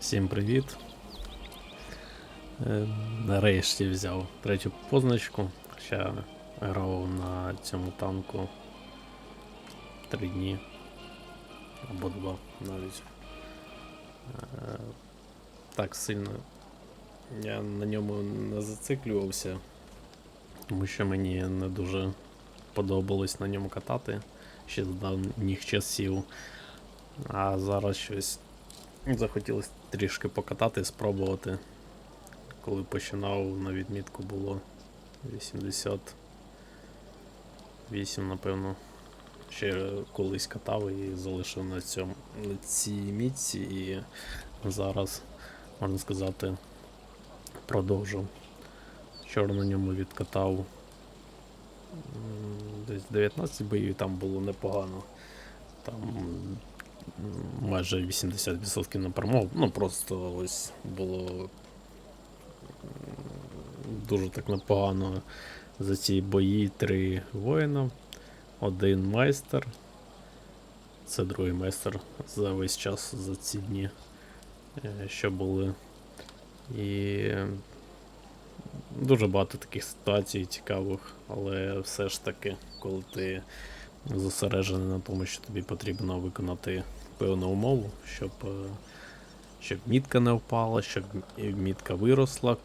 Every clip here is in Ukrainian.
Всім привіт. Е, Нарешті взяв третю позначку. Хоча грав на цьому танку три дні. Або два навіть. Е, Так сильно я на ньому не зациклювався, тому що мені не дуже подобалось на ньому катати ще з давніх часів. А зараз щось Захотілося трішки покатати, спробувати. Коли починав на відмітку було 88, напевно. Ще колись катав і залишив на цьому на цій мітці і зараз, можна сказати, продовжу. Вчора на ньому відкатав десь 19 боїв, там було непогано. Там майже 80% на перемогу. Ну просто ось було дуже так непогано за ці бої три воїна, один майстер. Це другий майстер за весь час за ці дні, е, що були. І дуже багато таких ситуацій цікавих, але все ж таки, коли ти зосереджений на тому, що тобі потрібно виконати певну умову, щоб, е, щоб мітка не впала, щоб мітка виросла,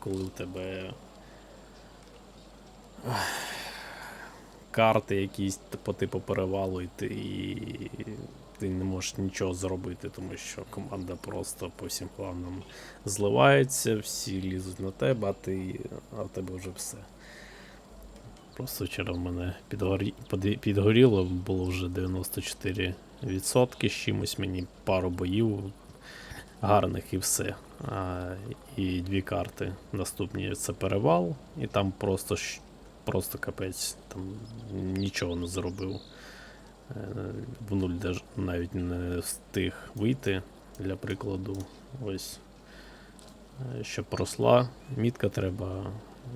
коли у тебе карти якісь по типу перевалу, і ти, і ти не можеш нічого зробити, тому що команда просто по всім планам зливається, всі лізуть на тебе, а ти а в тебе вже все. Просто вчора в мене підгорі... підгоріло, було вже 94% з чимось мені пару боїв гарних і все. А, і дві карти наступні це перевал, і там просто, просто капець, там нічого не зробив. Е, В нуль навіть не встиг вийти, для прикладу. Ось. Е, Щоб росла, мітка треба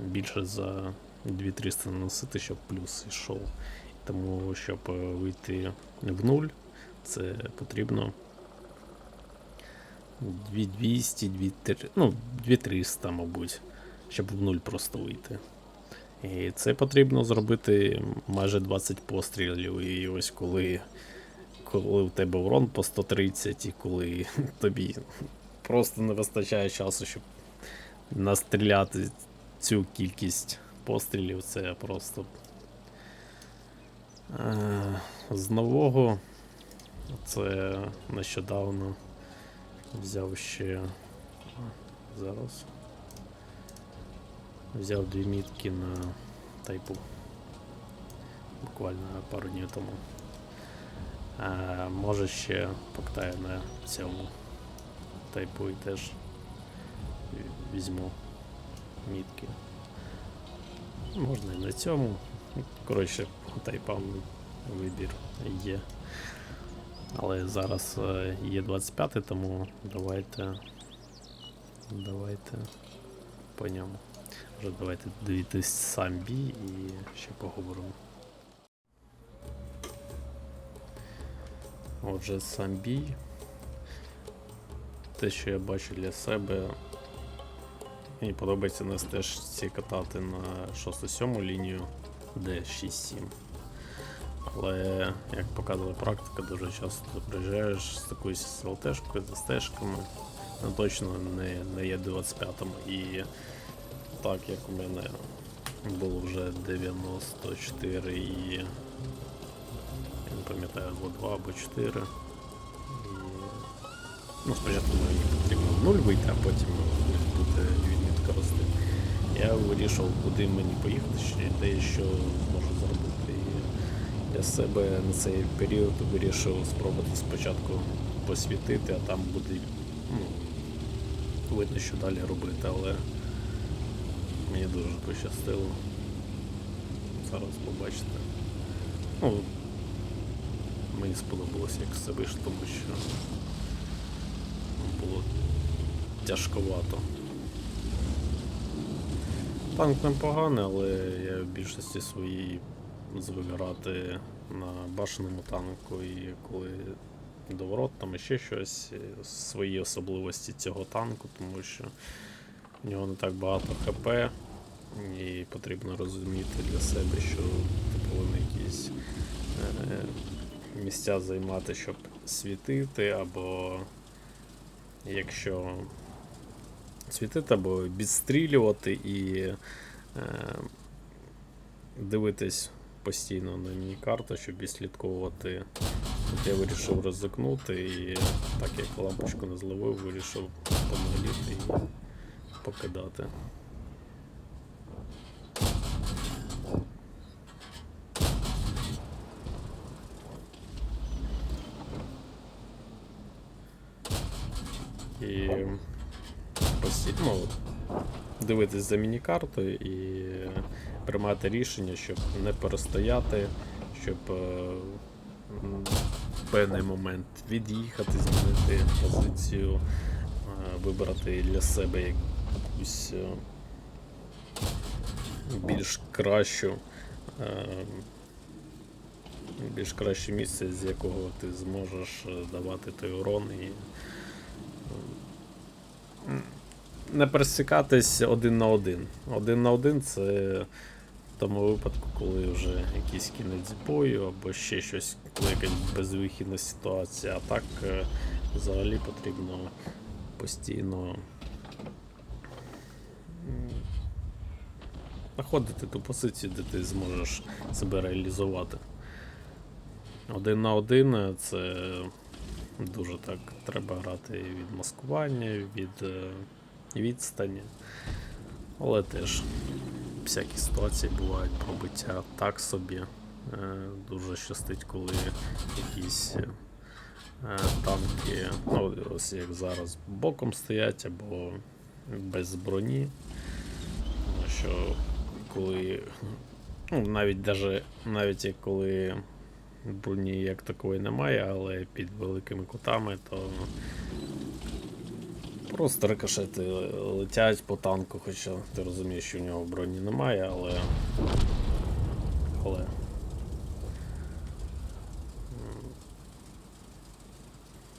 більше за 2300 наносити, щоб плюс йшов. Тому, щоб е, вийти в нуль, це потрібно 2200, 2300, ну, 2300, мабуть, щоб в нуль просто вийти. І це потрібно зробити майже 20 пострілів. І ось коли, коли в тебе урон по 130, і коли тобі просто не вистачає часу, щоб настріляти цю кількість пострілів, це просто. Е, з нового це нещодавно взяв ще. Зараз. Взяв дві мітки на тайпу. Буквально пару днів тому. А, може ще покатаю на цьому тайпу і теж візьму мітки. Можна і на цьому. Коротше, тайпам вибір є. Але зараз е, є 25, тому давайте. Давайте по ньому. Вже давайте дивитись сам бій і ще поговоримо. Отже, сам бій. Те, що я бачу для себе. Мені подобається на стежці катати на 6-7 лінію, де 6-7. Але, як показує практика, дуже часто приїжджаєш з такою ЛТшкою, за стежками. Ну, точно не, не є 25-м. І так як у мене було вже 94 і. Я не пам'ятаю, або 2 або 4. І... Ну, спочатку мені потрібно в нуль вийти, а потім буде відмітка рости. Я вирішив, куди мені поїхати, де я що можу для себе на цей період вирішив спробувати спочатку посвітити, а там буде ну, видно, що далі робити, але мені дуже пощастило. Зараз побачите. Ну, мені сподобалося, як все вийшло, тому що було тяжковато. Танк непоганий, але я в більшості своїй звик на башеному танку, і коли доворот, там ще щось, е, свої особливості цього танку, тому що в нього не так багато ХП, і потрібно розуміти для себе, що ти повинен якісь е, місця займати, щоб світити, або якщо світити, або відстрілювати і е, дивитись постійно на міні-карту, щоб відслідковувати. От я вирішив ризикнути і так як лампочку не зловив, вирішив помиліти і покидати. І постійно ну, дивитись за міні-картою і приймати рішення, щоб не перестояти, щоб е, в певний момент від'їхати, змінити позицію, е, вибрати для себе якусь е, більш кращу. е, Більш краще місце, з якого ти зможеш е, давати той урон і не пересікатись один на один. Один на один це тому випадку, коли вже якийсь кінець бою або ще щось, коли якась безвихідна ситуація. А так е, взагалі потрібно постійно знаходити ту позицію, де ти зможеш себе реалізувати. Один на один е, це дуже так треба грати від маскування, від е, відстані. Але теж всякі ситуації бувають пробиття так собі. Е, Дуже щастить, коли якісь е, танки, ну ось як зараз, боком стоять або без броні. Тому що коли. Ну, навіть даже, навіть коли броні як такої немає, але під великими кутами, то просто рикошети летять по танку, хоча ти розумієш, що в нього броні немає, але. Але.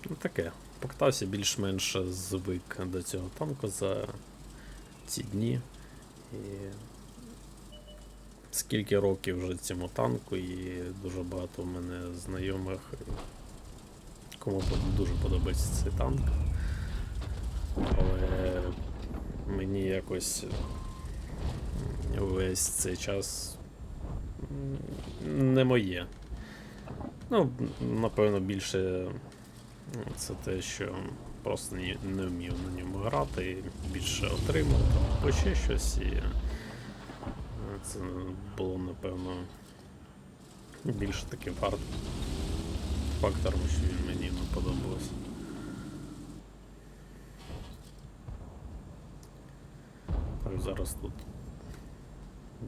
Ну таке. Покатався більш-менш звик до цього танку за ці дні. І скільки років вже цьому танку, і дуже багато в мене знайомих, кому дуже подобається цей танк. Але мені якось весь цей час не моє. Ну, напевно, більше це те, що просто не, вмів на ньому грати, більше отримав або ще щось. І е, це було, напевно, більше таким фактором, що він мені не подобався. Так, зараз тут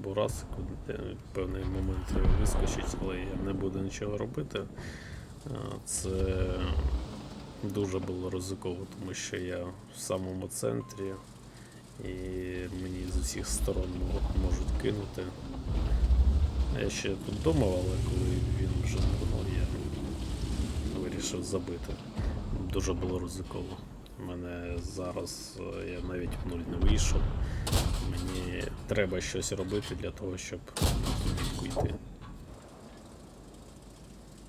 Бурасик в певний момент вискочить, але я не буду нічого робити. Це дуже було ризиково, тому що я в самому центрі і мені з усіх сторон можуть кинути. Я ще тут думав, але коли він вже пронув, я вирішив забити. Дуже було ризиково. У мене зараз е, я навіть в нуль не вийшов. Треба щось робити для того, щоб на йти.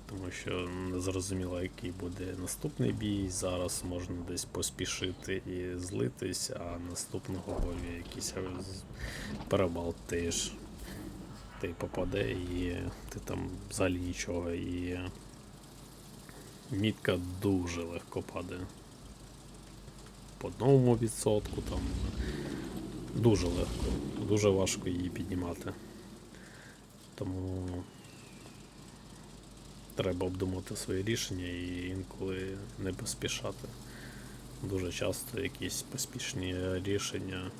Тому що не зрозуміло, який буде наступний бій. Зараз можна десь поспішити і злитись, а наступного бою якийсь перебал теж ти попаде і ти там взагалі нічого. І мітка дуже легко падає. По одному відсотку там дуже легко, дуже важко її піднімати. Тому треба обдумати свої рішення і інколи не поспішати. Дуже часто якісь поспішні рішення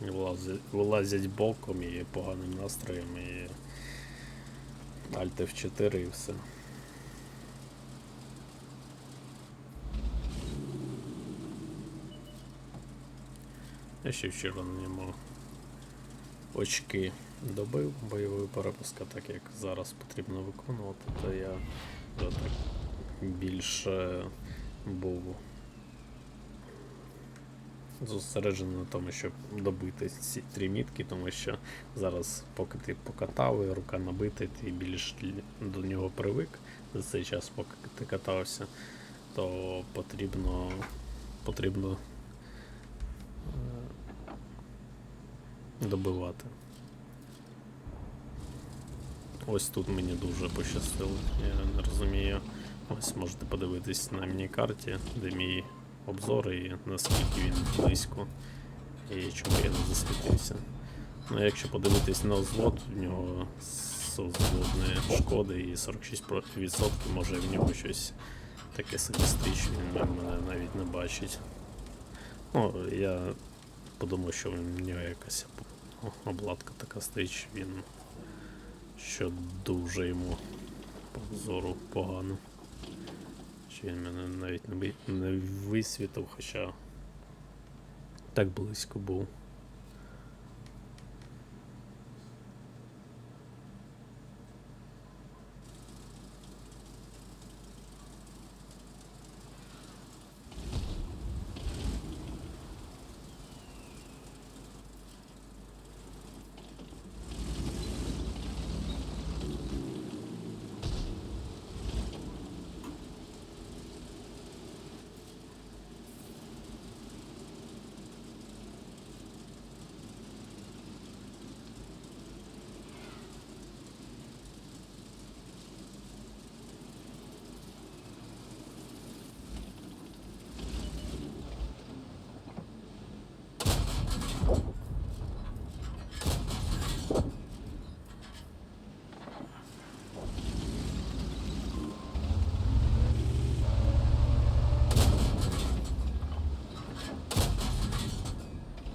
вилазять, вилазять боком і поганим настроєм, і Alt F4 і все. Я ще вчора на ньому очки добив бойової перепуска, так як зараз потрібно виконувати, то я так більше був зосереджений на тому, щоб добити ці три мітки, тому що зараз, поки ти покатав і рука набита, ти більш до нього привик. За цей час, поки ти катався, то потрібно потрібно добивати. Ось тут мені дуже пощастило. Я не розумію. Ось можете подивитись на міні-карті, де мій обзор і наскільки він близько і чому я не засвітився. Ну, якщо подивитись на взвод, в нього з взводної шкоди і 46%, може в нього щось таке стріч, він мене навіть не бачить. Ну, я подумав, що в нього якась обладка така стоїть, він що дуже йому по зору погано. Чи він мене навіть не висвітив, хоча так близько був.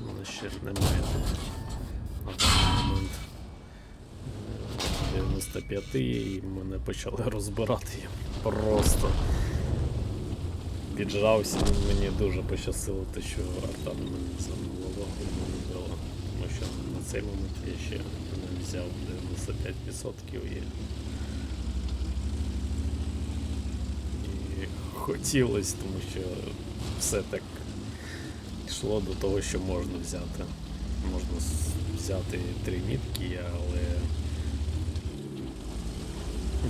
У мене ще немає тут на даний момент е, 95 і мене почали розбирати. Я просто піджався. Мені дуже пощастило, те, що арта мене занула і не вбила. Тому що на цей момент я ще не взяв 95% і, і хотілося, тому що все так йшло до того, що можна взяти. Можна взяти три мітки, але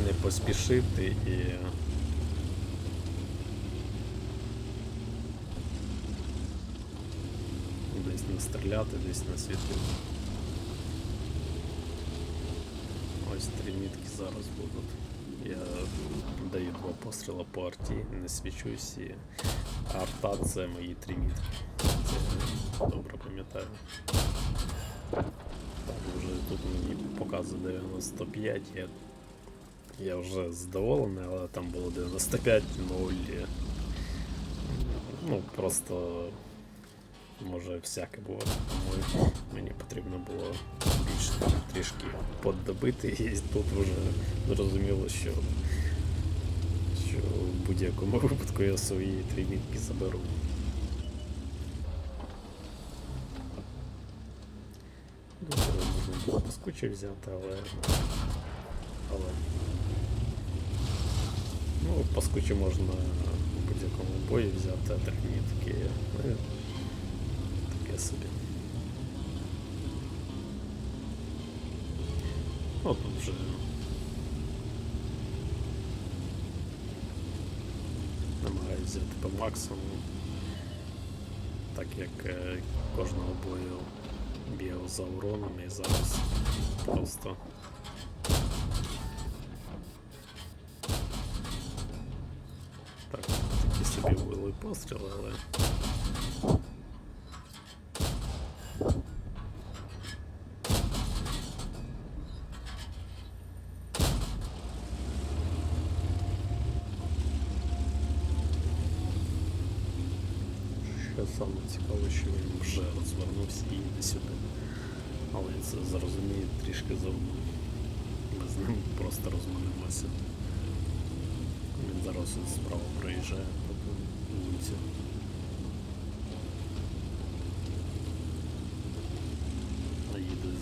не поспішити і. Десь не стріляти, десь не світити. Ось три мітки зараз будуть. Я даю два постріла по арті, не свічусь і арта це мої три мітки. Добре пам'ятаю. Вже тут мені показує 95, я, я вже задоволений, але там було 95, 0. Ну, просто може всяке було. Тому мені потрібно було більше трішки поддобити, і тут вже зрозуміло, що, що в будь-якому випадку я свої три мітки заберу. можна було поскуче взяти, але. Але. Ну, поскуче можна в будь-якому бої взяти, а так ні, таке. Ну, таке собі. Ну, тут вже. Намагаюся взяти по максимуму. Так як е, кожного бою бігав за уроном і зараз просто. Так, такі собі були постріли, але. Що саме цікаве, що він вже розвернувся і їде сюди. Але це зрозумію трішки завжди. Ми з ним просто розминимося. Він зараз справа проїжджає по вулиці. А їде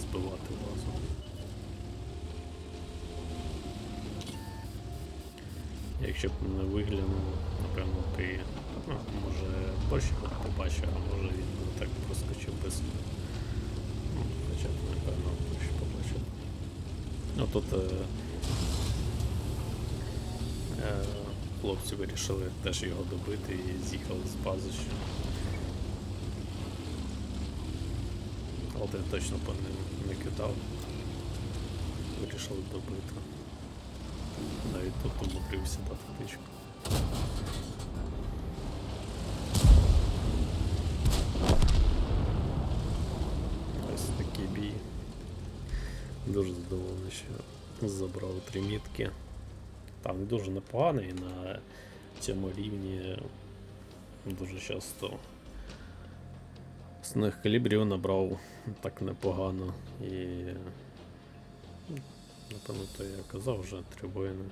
збивати базу. Якщо б не виглянув, напевно, ти ну, може борщик побачив, а може він би так проскочив без. Ну, напевно, борщ побачив. Ну тут е, е, хлопці вирішили теж його добити і з'їхали з бази. Що... Але точно по ним не кидав. Вирішили добити. Навіть тут умудрився дати птичку. Ось такий бій. Дуже задоволений, що забрав три мітки. Там дуже непоганий на цьому рівні дуже часто основних калібрів набрав так непогано і напевно то я казав вже три воїни.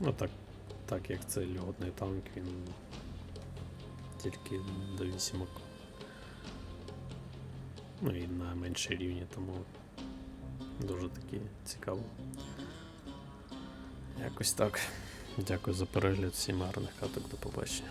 Ну так, так як це льотний танк, він тільки до вісімок. Ну і на меншій рівні, тому дуже таки цікаво. Якось так. Дякую за перегляд, всім гарних каток, до побачення.